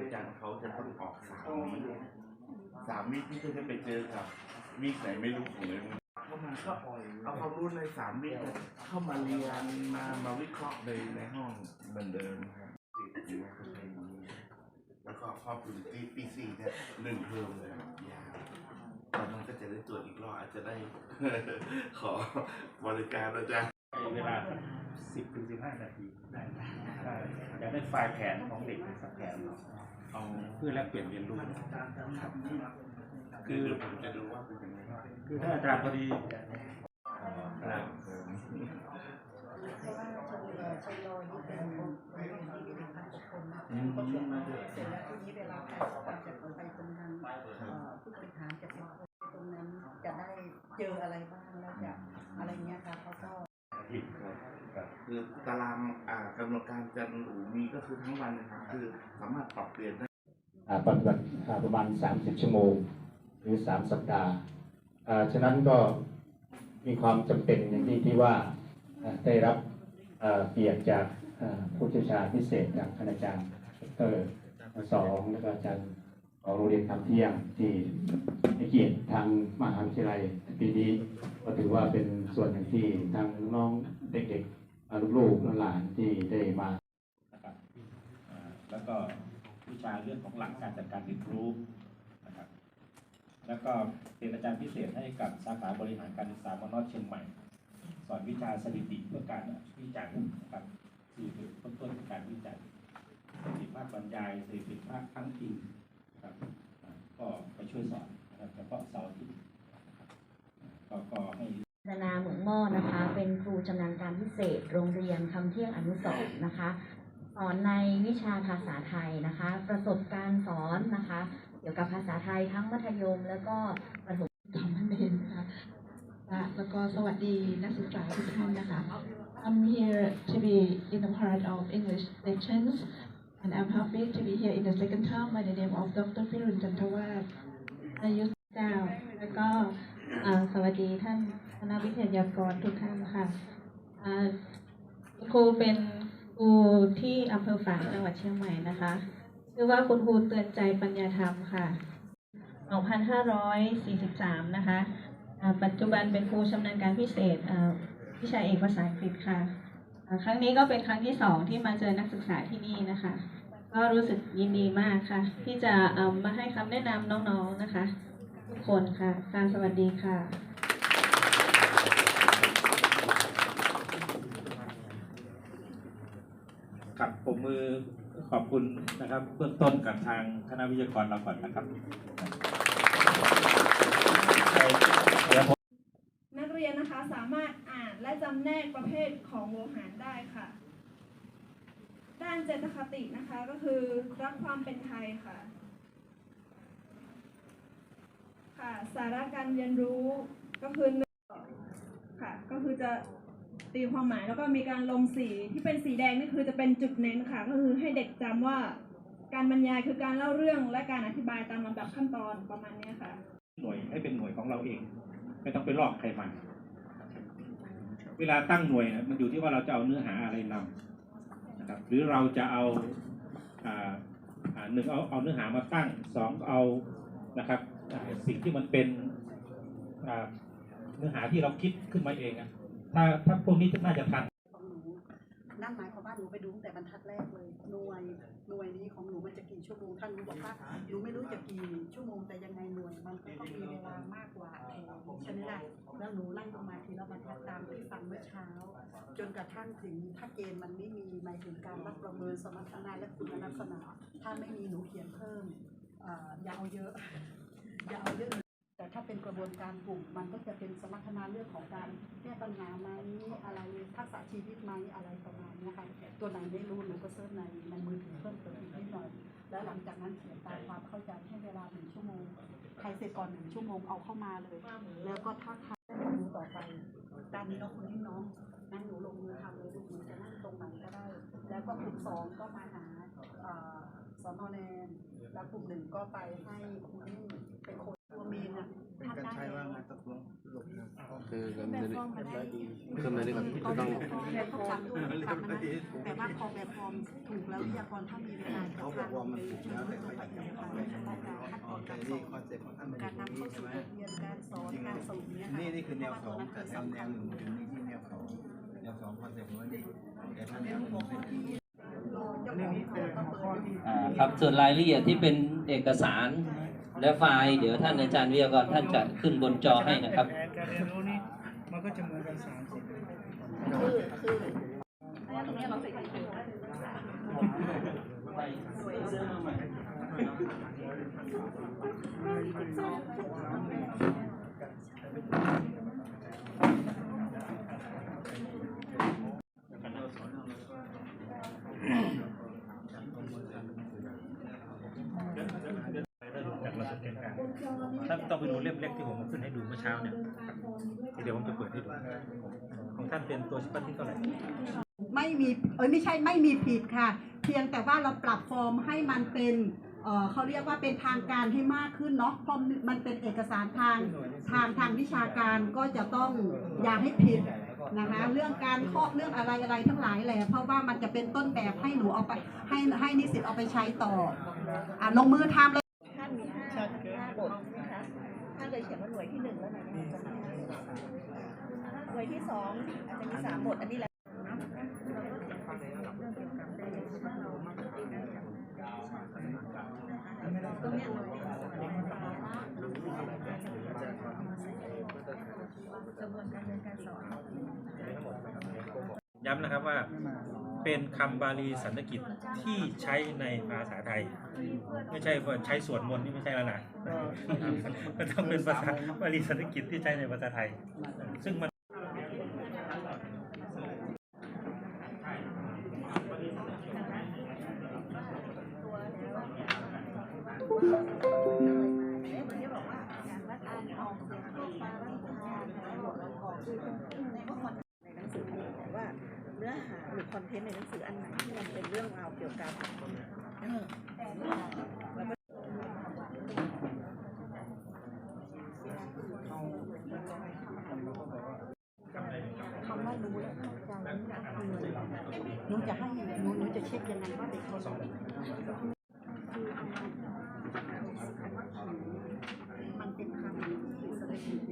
อาจารเขาจะต้องออกสามวิสามวิที่จะไปเจอกับวิไหนไม่รู้ของเลยเข้ามาก็เอาความรู้ในสามวิเนี่ยเข้ามาเรียนมามาวิเคราะห์ในในห้องเหมือนเดิมครับแล้วก็พอปีปีปีสี่เนี่ยหนึ่งเทอมเลยยาวตอนนั้นก็จะได้ตรวจอีกรอบอาจจะได้ขอบริการอาจารย์เวลาสิบถึงสิบห้านาทีได้ ได้อยากได้ไฟล์แผนของเด็กสักแผนเอาเพื่อแลกเปลี่ยนเรียนรู้ครับคือผมจะรู้ว่าเป็นยังไงคือถ้าอาจารย์พอดีครับเพรารอชนรอนี่เป็นคนที่มีเป็นพันกว่าคนนะก็ส่วนมากเสร็จแล้วทีนี้เวลาใครสอบจะไปตรงนั้นผู้บริหารจะไปตรงนั้นจะได้เจออะไรบ้างแล้วจะอะไรเงี้ยค่ะเขาก็ ผิดครับครับคือตารางอ่า การจันทร์หรือมีก็คือทั้งวันนะครับคือสามารถปรับเปลี่ยนได้ปฏิบัติประมาณ 30 ชั่วโมง หรือ 3 สัปดาห์อ่าฉะนั้นก็มีความจำเป็นอย่างที่ที่ว่าได้รับอ่าเกียรติจากผู้เชี่ยวชาญพิเศษจากคณาจารย์ดรสองแล้วก็อาจารย์ของโรงเรียนคำเที่ยงที่ให้เกียรติทางมหาวิทยาลัยปีนี้ก็ถือว่าเป็นส่วนหนึ่งที่ทางน้องเด็กๆ ลูกหลานที่ได้มานะครับแล้วก็วิชาเรื่องของหลักการจัดการเรียนรู้นะครับ แล้วก็เป็นอาจารย์พิเศษให้กับสาขาบริหารการศึกษามอนอเชียงใหม่ สอนวิชาสถิติเพื่อการวิจัยนะครับสี่จุดต้นต้นของการวิจัยสถิติภาคบรรยายสถิติภาคทั้งจริง เป็นครูชำนาญการพิเศษ โรงเรียนคำเที่ยงอนุสรณ์นะคะ สอนในวิชาภาษาไทยนะคะ ประสบการณ์สอนนะคะ เกี่ยวกับภาษาไทยทั้งมัธยม แล้วก็ประถมทำให้เป็นะคะและแล้วก็สวัสดีนักศึกษาทุกท่านนะคะ I'm here to be in the part of English sections and I'm happy to be here in the second term by the name of Dr. Pirun Jantawat อายุเจ้าแล้วก็สวัสดีท่าน ณะวิทยากรทุกท่านค่ะครูเป็นครูที่อำเภอฝางจังหวัดเชียงใหม่นะคะชื่อว่าคุณครูเตือนใจปัญญาธรรมค่ะ 2543 นะคะ ปัจจุบันเป็นครูชำนาญการพิเศษวิชาเอกภาษาอังกฤษค่ะ ครั้งนี้ก็เป็นครั้งที่สองที่มาเจอนักศึกษาที่นี่นะคะ ก็รู้สึกยินดีมากค่ะ ที่จะมาให้คำแนะนำน้องๆนะคะ ทุกคนค่ะ การสวัสดีค่ะ กับผมมือขอบคุณนะครับเบื้องต้นกับทางคณะวิทยากรเราก่อนนะครับ นักเรียนนะคะสามารถอ่านและจำแนกประเภทของโลหะได้ค่ะ ด้านเจตคตินะคะก็คือรักความเป็นไทยค่ะ ค่ะ สาระการเรียนรู้ก็คือ คือจะตีความหมายแล้วก็มีการลงสีที่เป็นสีแดงนี่คือจะเป็นจุดเน้นค่ะ ก็คือให้เด็กจำว่า การบรรยายคือการเล่าเรื่องและการอธิบายตามลำดับขั้นตอนประมาณเนี้ค่ะ หน่วยให้เป็นหน่วยของเราเอง ไม่ต้องไปลอกใครมาเวลาตั้งหน่วยนะมันอยู่ที่ว่าเราจะเอาเนื้อหาอะไรนำนะครับ หรือเราจะเอาหนึ่งเอาเอาเนื้อหามาตั้งสองเอานะครับสิ่งที่มันเป็น นื้อหาที่เราคิดขึ้นมาเองอะถ้าถ้าพวกนี้น่าจะทันนั่นหมายความว่าหนูไปดูตั้งแต่บรรทัดแรกเลย หน่วย หน่วยนี้ของหนูมันจะกี่ชั่วโมง ท่านหนูบอกว่าหนูไม่รู้จะกี่ชั่วโมงแต่ยังไงหน่วยมันก็ต้องมีเวลามากกว่าแผนใช่ไหมล่ะแล้วหนูไล่ลงมาทีละบรรทัดตามที่ฟังเมื่อเช้า จนกระทั่งถึงถ้าเกณฑ์มันไม่มีหมายถึงการรับประเมินสมรรถนะและคุณลักษณะ ถ้าไม่มีหนูเขียนเพิ่มออย่าเอาเยอะอย่าเอาเยอะ ถ้าเป็นกระบวนการกลุ่มมันก็จะเป็นสมรรถนะเรื่องของการแก้ปัญหาไหมอะไรทักษะชีวิตไหมอะไรประมาณนี้ค่ะตัวไหนไม่รู้หนูก็เซิร์ชในในมือถือเพิ่มเติมอีกนิดหน่อย แล้วหลังจากนั้นเขียนตามความเข้าใจให้เวลาหนึ่งชั่วโมงใครเสร็จก่อนหนึ่งชั่วโมงเอาเข้ามาเลย แล้วก็ถ้าใครได้ดูต่อไปตามนี้น้องคนนี้น้องนั่งหนูลงมือทำเลยลูกหนูจะนั่งตรงไหนก็ได้ แล้วก็กลุ่มสองก็มาหาเอ่อสอนอแนนแล้วกลุ่มหนึ่งก็ไปให้ครูนิ่มเป็นคน ตัวเมนอะท่านได้แล้วคือกันเดี๋ยวนี้คือนก็ต้องแบบฟอร์มถูกค่ะมันแต่ว่าพอแบบฟอร์มถูกแล้ววิทยากรถ้ามีเวลาเขาบอกว่ามันถูกแล้วแต่ต้องไปทำขั้นตอนการสอนการนำเข้าสู่บทเรียนการสอนการส่งเนี่ยค่ะนี่นี่คือแนวสองแต่แนวแนวหนึ่งถึงนี่ที่แนวสองแนวสองคอนเซ็ปต์ของมันนี่แต่ถ้าแนวหนึ่งเป็นที่เจ้าของเขาก็เปิดอ่าครับส่วนรายละเอียดที่เป็นเอกสาร และไฟล์เดี๋ยวท่านอาจารย์วิทยากรท่านจะขึ้นบนจอให้นะครับการเรียนรู้นี่มันก็จะเหมือนกันสามสิบคือคือตรงนี้เราใส่กันอยู่จา กประสบการณ์กลางถ้าต้องไปดูเล่มเล็กที่ผมขึ้นให้ดูเมื่อเช้าเนี่ยเดี๋ยวผมจะเปิดให้ดูของท่านเป็นตัวชี้วัดที่เท่าไหร่ไม่มีเอ้ยไม่ใช่ไม่มีผิดค่ะ เพียงแต่ว่าเราปรับฟอร์มให้มันเป็นเอ่อเขาเรียกว่าเป็นทางการให้มากขึ้นเนาะเพราะมันเป็นเอกสารทางทางทางวิชาการก็จะต้องอย่าให้ผิดนะคะเรื่องการเคาะเรื่องอะไรอะไรทั้งหลายแหละเพราะว่ามันจะเป็นต้นแบบให้หนูเอาไปให้ให้นิสิตเอาไปใช้ต่ออะลงมือทำเลย ท่านมีห้าห้าบทนะคะท่านเลยเขีย นึ่งแล้วนเนี่ยจะมีหน่วยที่สองอาจจะมีสามบทอันนี้แหละย้ำนะครับว่า เป็นคำบาลีสันสกฤตที่ใช้ในภาษาไทย ไม่ใช่ว่าใช้สวดมนต์นี่ไม่ใช่แล้วนะมันต้องเป็นภาษาบาลีสันสกฤตที่ใช้ในภาษาไทย ซึ่งมันใน เทนต์ในหนังสืออันไหนที่มันเป็นเรื่องราวเกี่ยวกับคำว่ารู้และเข้าใจนี่แหละคือหนูจะให้หนูหนูจะเช็คยังไงว่าเด็กเขาคือมันเป็นคำที่แสดงถึง